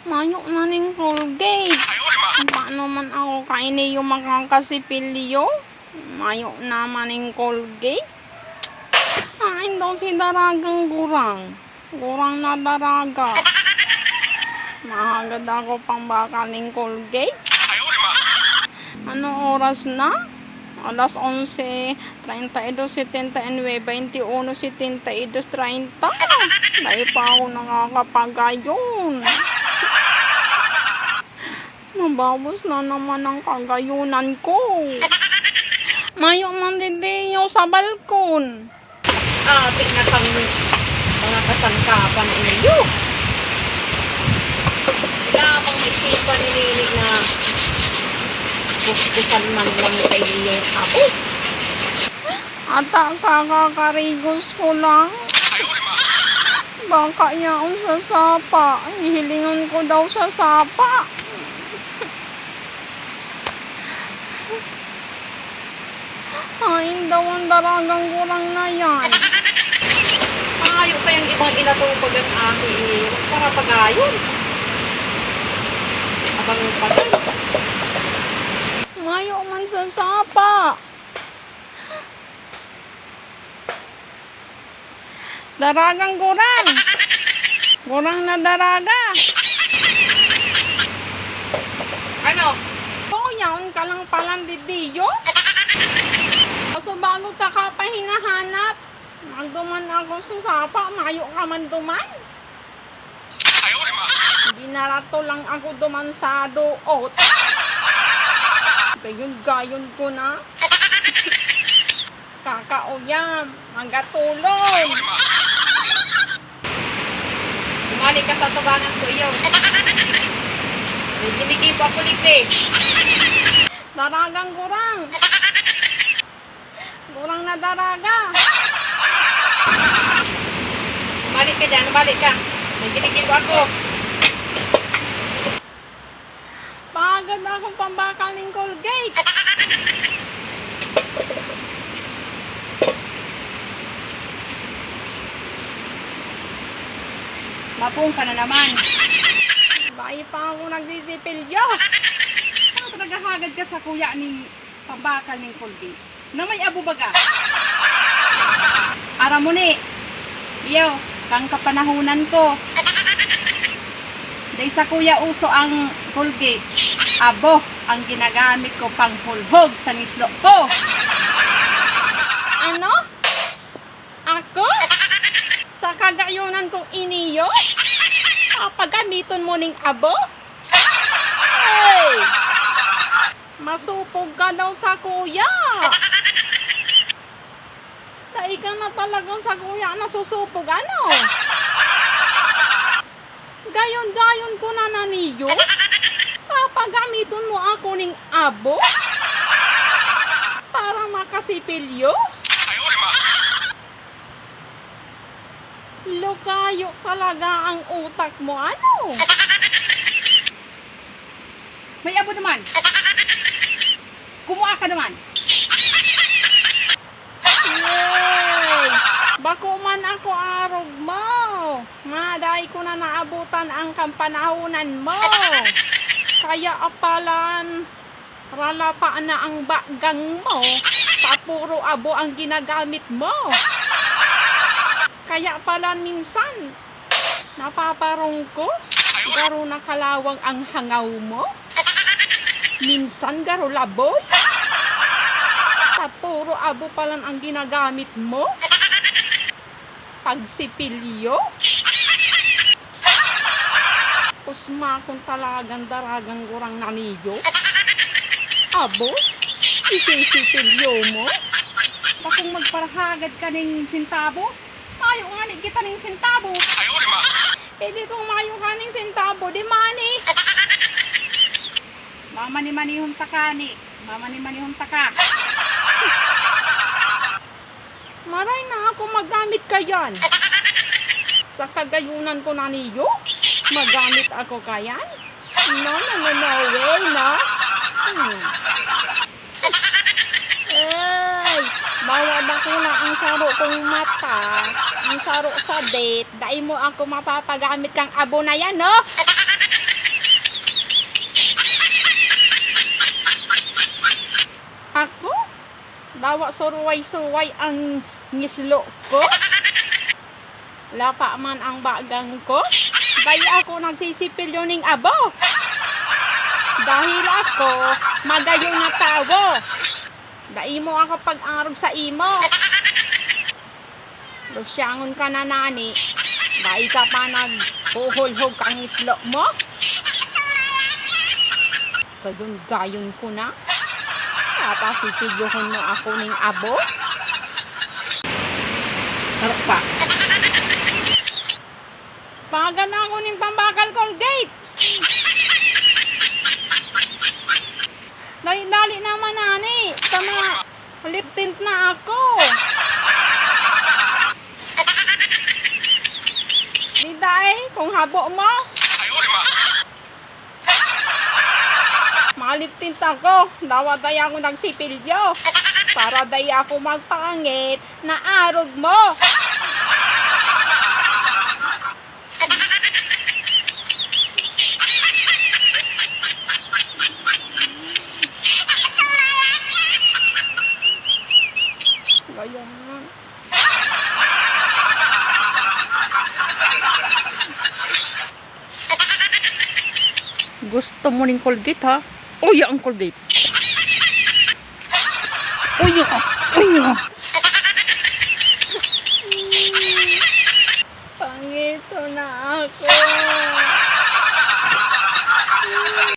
Mayo na ning Colgate. Paano man ako kaini yung makakasipilyo? Mayo naman ning Colgate. Kain daw si daragang gurang. Gurang na daraga. Mahagad ako pang bakal ning Colgate. Ano oras na? Alas 11.32, 79, 21, 72, 30. Dahil pa ako nakakapagayon. Mababos na naman ang kagayunan ko. Mayo man didiyo sa balkon. Ating na kami mga kasangkapan ninyo. Wala pang isipan ni Nini na bukbukan man lang kay yung apo. Ata kakakarigos ko lang. Baka yaon sa sapa. Hihilingan ko daw sa sapa. Daw ang daragang kurang na yan. Maayo pa yung ibang inatupag ang aking iniwan para pagayon. Abang patay. Mayo man sa sapa. Daragang kurang. Kurang na daraga. Ano? Oo, yaon ka lang palang didiyo. Bago ka ka pa hinahanap, magduman ako sa sapa, mayo ka man duman. Ginarato lang ako duman sa doot. Gayon-gayon ko na. Kakauyam, magatulong. Bumalik ka sa tabangan ko iyo. May ginigibo ako ligre. Daragang kurang. Daraga. Balik ka dyan, balik ka. May ginigibo ako. Pagod akong pambakal ng Colgate. Mapung ka na naman. Bayi pa ako nagsisipilyo. Ano naghahagad ka sa kuya ni pambakal ng kulbi? Na may abo baga? Ara mo ni. Iyo, kang kapanahunan ko. Day sa kuya uso ang kulbi. Abo ang ginagamit ko pang hulhog sa nislo ko. Ano? Ako? Sa kagayunan kong iniyo? Papagamiton mo ning abo? Hey! Masupog ka daw sa kuya. Dahil ka na talaga sa kuya nasusupog ano? Gayon-gayon ko na naniyo? Papagamiton mo ako ning abo? Para makasipilyo? Lukayo talaga ang utak mo, ano? May abo naman. Kumuha ka naman. Yay! Bako man ako arog mo. Maday ko na naabutan ang kampanahunan mo. Kaya apalan, ralapa na ang bagang mo. Sa puro abo ang ginagamit mo. Kaya pala minsan, napaparong ko. Garo na kalawang ang hangaw mo. Minsan garo laboy. Sa puro abo pa lang ang ginagamit mo. Pagsipilyo. Kusma kung talagang daragang gurang naniyo. Abo? Isisipilyo mo? Bakong magparahagad ka ng sintabo? Mayo nga ni kita ng sintabo. Eh di kung mayo ka ng sentabo, di mani. Mama ni manihon taka ni. Mama ni manihon taka. Maray na ako magamit ka yan. Sa kagayunan ko na niyo, magamit ako kayan? No, no, no, no way, no? Hmm. Ay, bawa na na ang saro kong mata. Ang saro sa date. Dai mo ako mapapagamit kang abo na yan, no? Ako? Bawa suruway-suway ang ngislo ko? Lapa man ang bagang ko? Kaya ako nagsisipil yun ng abo. Dahil ako, magayong na tawo. Dai mo ako pag-arog sa imo. Lusyangon ka na nani. Dai ka pa naghuhulhog kang islo mo. Gayon gayon ko na. Tapos itigyuhon mo ako ng abo. Harap pa. Paga na ako ng pambakal Colgate. Dali-dali naman nani. Tama, lip tint na ako. Di dai, kung habo mo. Malip tint ako. Dawa daya ako nagsipilyo. Para daya ako magpangit na arog mo. Kaya nga. Gusto mo ng Colgate ha? Oh, Uy, ang Colgate. Oh, Uy, ah. Uy, oh, ah. Pangito na ako.